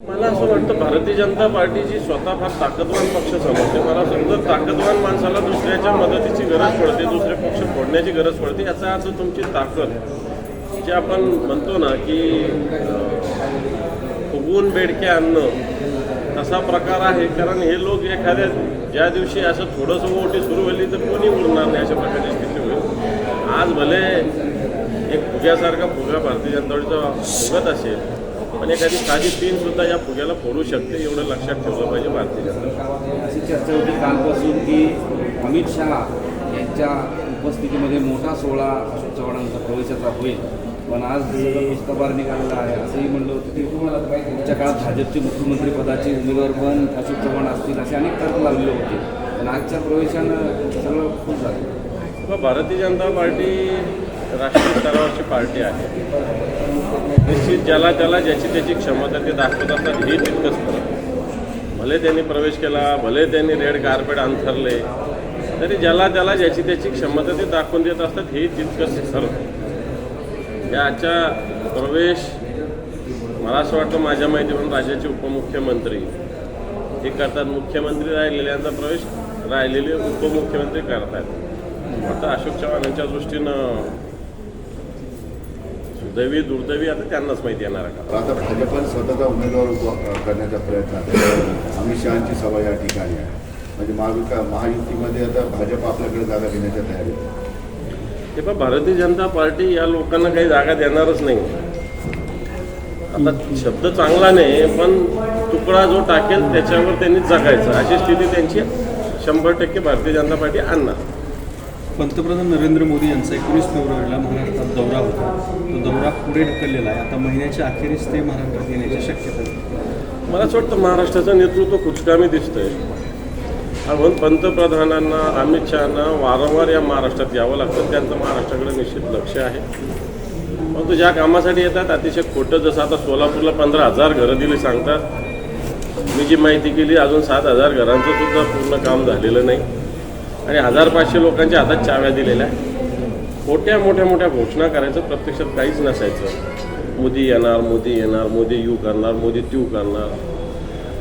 मला असं वाटतं भारतीय जनता पार्टीची स्वतः फार ताकदवान पक्ष समजते. मला समजत ताकदवान माणसाला दुसऱ्याच्या मदतीची गरज पडते दुसरे पक्ष फोडण्याची गरज पडते. याचा अर्थ तुमची ताकद जे आपण म्हणतो ना की फुगवून बेडके आणणं तसा प्रकार आहे. कारण हे लोक एखाद्या ज्या दिवशी असं थोडंसं ओटी सुरू झाली तर कोणी उरणार नाही अशा प्रकारची स्थिती होईल. आज भले एक फुग्यासारखा फुगा भारतीय जनता पार्टीचा फुगत असेल पण एखादी साधी पिन सुद्धा या फुग्याला फोडू शकते एवढं लक्षात ठेवलं पाहिजे भारतीय जनता. अशी चर्चा होती कालपासून की अमित शहा यांच्या उपस्थितीमध्ये मोठा सोहळा अशोक चव्हाणांचा प्रवेशाचा होईल. पण आज सगळं पुस्तकाबार निघालेला आहे असंही म्हणलं होतं की पुढच्या काळात भाजपचे मुख्यमंत्री पदाचे उमेदवार पण अशोक चव्हाण असतील असे अनेक तर्क लागले होते. पण आजच्या प्रवेशानं सगळं खूप झालं. भारतीय जनता पार्टी राष्ट्रीय स्तरावरची पार्टी आहे. निश्चित ज्याला त्याला ज्याची त्याची क्षमता ते दाखवत असतात हे तितकंच फरक भले त्यांनी प्रवेश केला भले त्यांनी रेड कार्पेट अंथरले तरी ज्याला त्याला ज्याची त्याची क्षमता ते दाखवून देत असतात हे तितकंच खरं. या आजच्या प्रवेश मला असं वाटतं माझ्या माहितीवरून राज्याचे उपमुख्यमंत्री हे करतात. मुख्यमंत्री राहिलेल्यांचा प्रवेश राहिलेले उपमुख्यमंत्री करतात आता अशोक चव्हाणांच्या दृष्टीनं सुदैवी दुर्दैवी आता त्यांनाच माहिती येणार आहे का? आता भाजपन स्वतःचा उमेदवार उभा करण्याचा प्रयत्न आहे. अमित शहाची सभा या ठिकाणी आहे. म्हणजे महाविका महायुतीमध्ये आता भाजप आपल्याकडे जागा घेण्याच्या तयारीत ते पण भारतीय जनता पार्टी या लोकांना काही जागा देणारच नाही. आता शब्द चांगला नाही पण तुकडा जो टाकेल त्याच्यावर त्यांनी जगायचं. अशी स्थिती त्यांची शंभर टक्के भारतीय जनता पार्टी आणणार. पंतप्रधान नरेंद्र मोदी यांचा एकोणीस फेब्रुवारीला महाराष्ट्रात दौरा होता. तो दौरा पुढे ढकललेला आहे. आता महिन्याच्या अखेरीस ते महाराष्ट्रात येण्याची शक्यता मला असं वाटतं महाराष्ट्राचं नेतृत्व कुचकामी दिसतंय. म्हणून पंतप्रधानांना अमित शहाना वारंवार या महाराष्ट्रात यावं लागतं. त्यांचं महाराष्ट्राकडे निश्चित लक्ष आहे. परंतु ज्या कामासाठी येतात अतिशय खोटं जसं आता सोलापूरला पंधरा हजार घरं दिली सांगतात. मी जी माहिती केली अजून सात हजार घरांचं सुद्धा पूर्ण काम झालेलं नाही. आणि हजार पाचशे लोकांच्या हातात चाव्या दिलेल्या मोठ्या खोट्या मोठ्या मोठ्या घोषणा करायचं प्रत्यक्षात काहीच नसायचं. मोदी येणार मोदी येणार मोदी यू करणार मोदी त्यू करणार.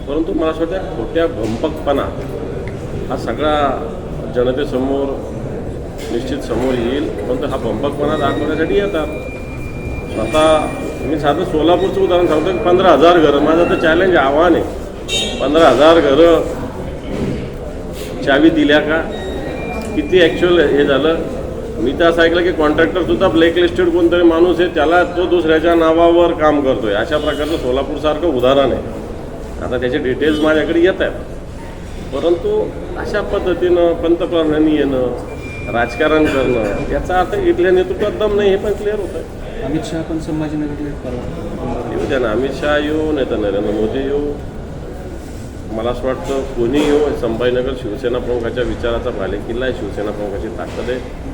परंतु मला असं वाटतं खोट्या भंपकपणा हा सगळा जनतेसमोर निश्चित समोर येईल. परंतु हा भंपकपणा दाखवण्यासाठी येतात. स्वतः मी साधं सोलापूरचं उदाहरण सांगतो की पंधरा हजार घरं. माझं तर चॅलेंज आव्हान आहे. पंधरा हजार घरं चावी दिल्या का? किती ॲक्च्युअल हे झालं? मी तर असं ऐकलं की कॉन्ट्रॅक्टरसुद्धा ब्लॅकलिस्टेड कोणतरी माणूस आहे त्याला तो दुसऱ्याच्या नावावर काम करतोय. अशा प्रकारचं सोलापूरसारखं उदाहरण आहे. आता त्याचे डिटेल्स माझ्याकडे येत आहेत. परंतु अशा पद्धतीनं पंतप्रधानांनी येणं राजकारण करणं याचा अर्थ इथल्या नेतृत्वात दम नाही हे पण क्लिअर होतं आहे अमित शहा पण संभाजीनगरला येऊ द्या ना अमित शहा येऊ नाही तर नरेंद्र मोदी येऊ. मला असं वाटतं कोणी येऊ संभाजीनगर शिवसेना प्रमुखाच्या विचाराचा भाले किल्ला आहे. शिवसेना प्रमुखाची ताकद आहे.